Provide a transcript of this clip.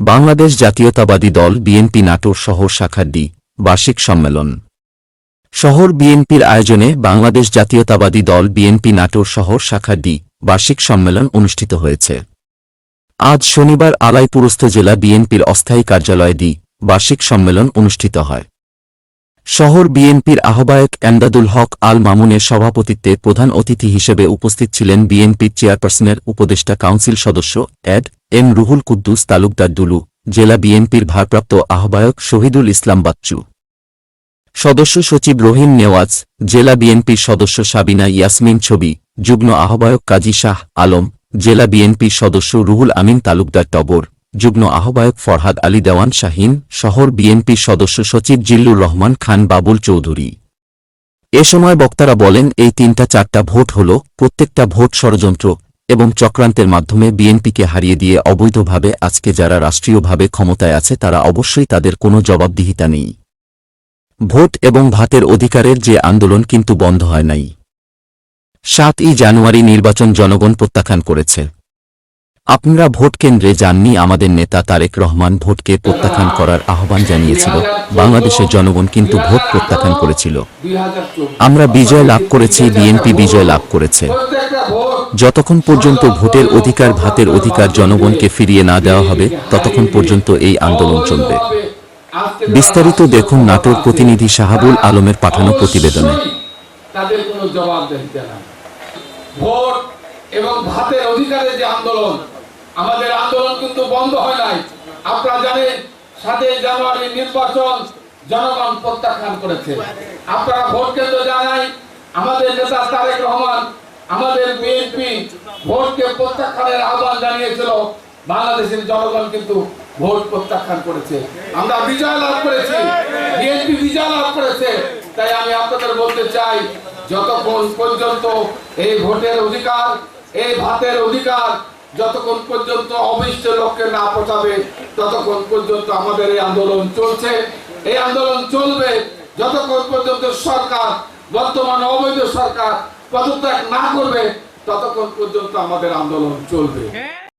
বাংলাদেশ জাতীয়তাবাদী দল বিএনপি নাটোর শহর শাখার ডি, বার্ষিক সম্মেলন। শহর বিএনপির আয়োজনে বাংলাদেশ জাতীয়তাবাদী দল বিএনপি নাটোর শহর শাখার ডি, বার্ষিক সম্মেলন অনুষ্ঠিত হয়েছে। আজ শনিবার আলাইপুরস্থ জেলা বিএনপির অস্থায়ী কার্যালয়ে ডি, বার্ষিক সম্মেলন অনুষ্ঠিত হয়। শহর বিএনপির আহ্বায়ক এমদাদুল হক আল মামুনের সভাপতিত্বে প্রধান অতিথি হিসেবে উপস্থিত ছিলেন বিএনপির চেয়ারপারসনের উপদেষ্টা কাউন্সিল সদস্য অ্যাড এম রুহুল কুদ্দুস তালুকদার দুলু, জেলা বিএনপির ভারপ্রাপ্ত আহ্বায়ক শহীদুল ইসলাম বাচ্চু। সদস্য সচিব রহিম নেওয়াজ, জেলা বিএনপির সদস্য সাবিনা ইয়াসমিন ছবি, যুগ্ম আহ্বায়ক কাজী শাহ আলম, জেলা বিএনপির সদস্য রুহুল আমিন তালুকদার টবর যুগ্ম আহ্বায়ক ফরহাদ আলী দেওয়ান শাহিন, শহর বিএনপির সদস্য সচিব জিল্লুর রহমান খান বাবুল চৌধুরী। এ সময় বক্তারা বলেন, এই তিনটা চারটা ভোট হল প্রত্যেকটা ভোট ষড়যন্ত্র এবং চক্রান্তের মাধ্যমে বিএনপিকে হারিয়ে দিয়ে অবৈধভাবে আজকে যারা রাষ্ট্রীয়ভাবে ক্ষমতায় আছে তারা অবশ্যই তাদের কোনো জবাবদিহিতা নেই। ভোট এবং ভাতের অধিকারের যে আন্দোলন কিন্তু বন্ধ হয় নাই। সাতই জানুয়ারি নির্বাচন জনগণ প্রত্যাখ্যান করেছে। আপনারা ভোট কেন্দ্রে যাননি, আমাদের নেতা তারেক রহমান ভোটকে প্রত্যাখ্যান করার আহ্বান জানিয়েছিল। বাংলাদেশের জনগণ কিন্তু ভোট প্রত্যাখ্যান করেছিল। আমরা বিজয় লাভ করেছি, বিএনপি বিজয় লাভ করেছে। যতক্ষণ পর্যন্ত ভোটের অধিকার, ভাতের অধিকার জনগণকে ফিরিয়ে না দেওয়া হবে, ততক্ষণ পর্যন্ত এই আন্দোলন চলবে। বিস্তারিত দেখুন নাটোর প্রতিনিধি শাহাবুল আলমের পাঠানো প্রতিবেদনে। এবং ভাতের অধিকারের যে আন্দোলন আমাদের আন্দোলন কিন্তু বন্ধ হয় নাই। আপনারা জানেন, সাতই জানুয়ারি নির্বাচন জনগণ প্রত্যাখ্যান করেছে। আপনারা ভোট কেন্দ্র জানাই, আমাদের নেতা তারেক রহমান, আমাদের বিএনপি ভোটকে প্রত্যাখ্যানের আহ্বান জানিয়েছিল। বাংলাদেশের জনগণ কিন্তু ভোট প্রত্যাখ্যান করেছে। আমরা বিজয় লাভ করেছি। বিএনপি বিজয় লাভ করেছে। তাই আমি আপনাদের বলতে চাই, যতক্ষণ পর্যন্ত এই ভোটের অধিকার, এই ভাতের অধিকার যতক্ষণ পর্যন্ত অবিষ্ট লক্ষ্যে না পচাবে, ততক্ষণ পর্যন্ত আমাদের এই আন্দোলন চলছে। এই আন্দোলন চলবে যতক্ষণ পর্যন্ত সরকার, বর্তমান অবৈধ সরকার পদত্যাগ না করবে, ততক্ষণ পর্যন্ত আমাদের আন্দোলন চলবে।